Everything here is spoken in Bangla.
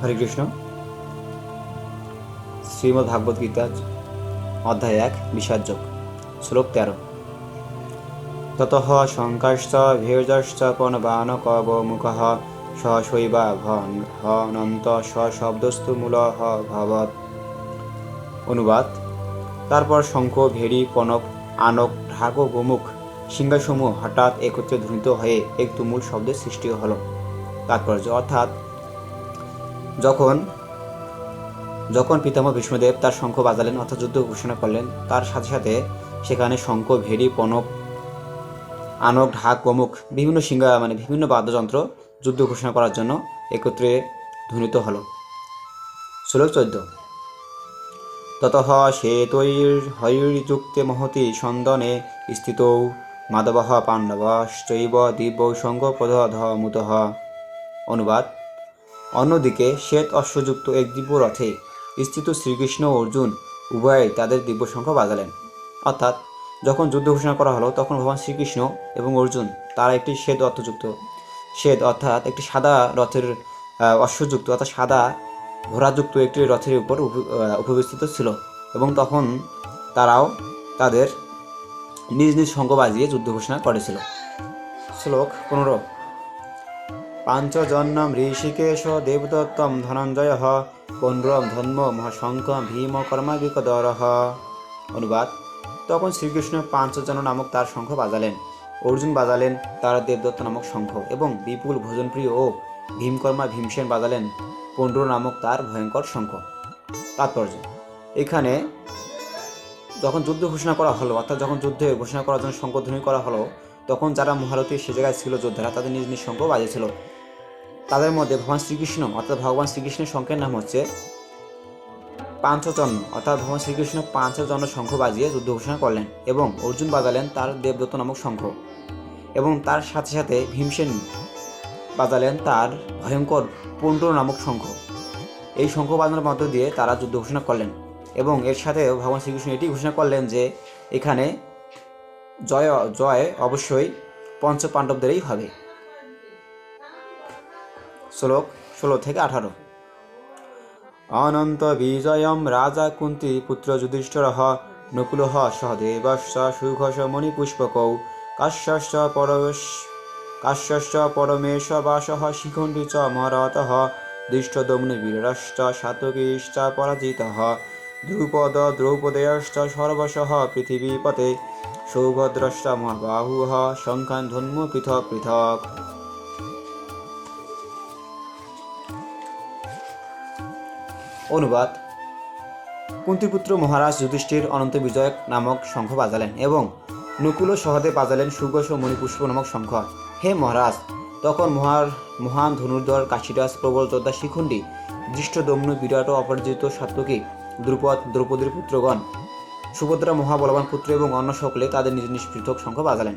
হরে কৃষ্ণ। শ্রীমদ্ ভাগবত গীতা অধ্যায় এক বিষাদযোগ শ্লোক তেরো। তত শঙ্কাশ্চ ভীর্যশ্চ পণবানকব মুখ সশৈবা ভনন্ত সশব্দস্তু মূল ভবৎ। অনুবাদ, তারপর শঙ্খ, ভেড়ি পনক আনক ঢাক গোমুখ, সিংহাসমূহ হঠাৎ একত্রে ধ্বনিত হয়ে এক তুমুল শব্দের সৃষ্টি হলো। তাৎপর্য, অর্থাৎ যখন যখন পিতামহ বিষ্ণুদেব তার শঙ্খ বাজালেন অর্থাৎ যুদ্ধ ঘোষণা করলেন, তার সাথে সাথে সেখানে শঙ্খ, ভেড়ি, পনক, আনক, ঢাক প্রমুখ বিভিন্ন সিংহা মানে বিভিন্ন বাদ্যযন্ত্র যুদ্ধ ঘোষণা করার জন্য একত্রে ধ্বনিত হল। শ্লোক চোদ্দ। তত শ্বেতৈর হয়ুযুক্তে মহতি সন্দনে স্থিত মাধব পাণ্ডবশ্চৈব দিব্য সঙ্গপধমুত অনুবাদ। অন্যদিকে শ্বেত অশ্বযুক্ত এক দিব্য রথে স্থিত শ্রীকৃষ্ণ অর্জুন উভয়ই তাদের দিব্য শঙ্খ বাজালেন। অর্থাৎ যখন যুদ্ধ ঘোষণা করা হলো তখন ভগবান শ্রীকৃষ্ণ এবং অর্জুন তারা একটি শ্বেত অর্থযুক্ত শ্বেত অর্থাৎ একটি সাদা রথের অশ্বযুক্ত অর্থাৎ সাদা ঘোড়াযুক্ত একটি রথের উপর উপ- আহ, ছিল এবং তখন তারাও তাদের নিজ নিজ শঙ্খ বাজিয়ে যুদ্ধ ঘোষণা করেছিল। শ্লোক পনেরো। পাঞ্চজন্যম ঋষিকেশ দেবদত্তম ধনঞ্জয় পণ্ড্রম ধন্ম মহাশঙ্খ ভীম কর্মাবিকদর অনুবাদ, তখন শ্রীকৃষ্ণ পাঞ্চজন নামক তার শঙ্খ বাজালেন। অর্জুন বাজালেন তার দেবদত্ত নামক শঙ্খ এবং বিপুল ভোজনপ্রিয় ও ভীমকর্মা ভীমসেন বাজালেন পণ্ড্র নামক তার ভয়ঙ্কর শঙ্খ। তাৎপর্য, এখানে যখন যুদ্ধ ঘোষণা করা হলো, অর্থাৎ যখন যুদ্ধে ঘোষণা করার জন্য শঙ্খধ্বনি করা হলো তখন যারা মহারথী সে জায়গায় ছিল যোদ্ধারা, তাদের নিজ নিজ শঙ্খ বাজেছিল তাদের মধ্যে ভগবান শ্রীকৃষ্ণ, অর্থাৎ ভগবান শ্রীকৃষ্ণের শঙ্খের নাম হচ্ছে পাঞ্চজন্য অর্থাৎ ভগবান শ্রীকৃষ্ণ পাঞ্চজন্য শঙ্খ বাজিয়ে যুদ্ধ ঘোষণা করলেন এবং অর্জুন বাজালেন তার দেবদত্ত নামক শঙ্খ এবং তার সাথে সাথে ভীমসেন বাজালেন তার ভয়ঙ্কর পুণ্ড্র নামক শঙ্খ এই শঙ্খ বাজানোর মধ্য দিয়ে তারা যুদ্ধ ঘোষণা করলেন এবং এর সাথে ভগবান শ্রীকৃষ্ণ এটি ঘোষণা করলেন যে এখানে জয় জয় অবশ্যই পঞ্চ পাণ্ডবদেরই হবে। শ্লোক ষোলো থেকে আঠারো। অনন্ত বিজয়ম রাজা কুন্তি পুত্র যুধিষ্ঠির নকুল সহদেবশ্চ সুঘোষ মণিপুষ্পকৌ কাশ্যশ্চ পরমেশ কাশ্যশ্চ পরমেশ বাস শিখণ্ডী চ মরত দৃষ্টদম্নি বীরশ্চ সাতকীশ্চ পরাজিত দ্রুপদ দ্রৌপদেয়শ্চ সর্বশ পৃথিবীপতে সৌভদ্রশ্চ মহাবাহু শঙ্খান ধন্ম পৃথক পৃথক। অনুবাদ, কুন্তিপুত্র মহারাজ যুধিষ্ঠির অনন্ত বিজয় নামক শঙ্খ বাজালেন এবং নকুল সহদে বাজালেন সুঘোষ ও মণিপুষ্প নামক শঙ্খ। হে মহারাজ, তখন মহার, মহান ধনুর্ধর কাশীরাজ প্রবল যোদ্ধা শিখণ্ডী দৃষ্টদম্ন বিরাট অপরাজিত সাত্তকী দ্রুপদ, দ্রৌপদীর পুত্রগণ সুভদ্রা মহাবলবান পুত্র এবং অন্য সকলে তাদের নিজ নিজ পৃথক শঙ্খ বাজালেন।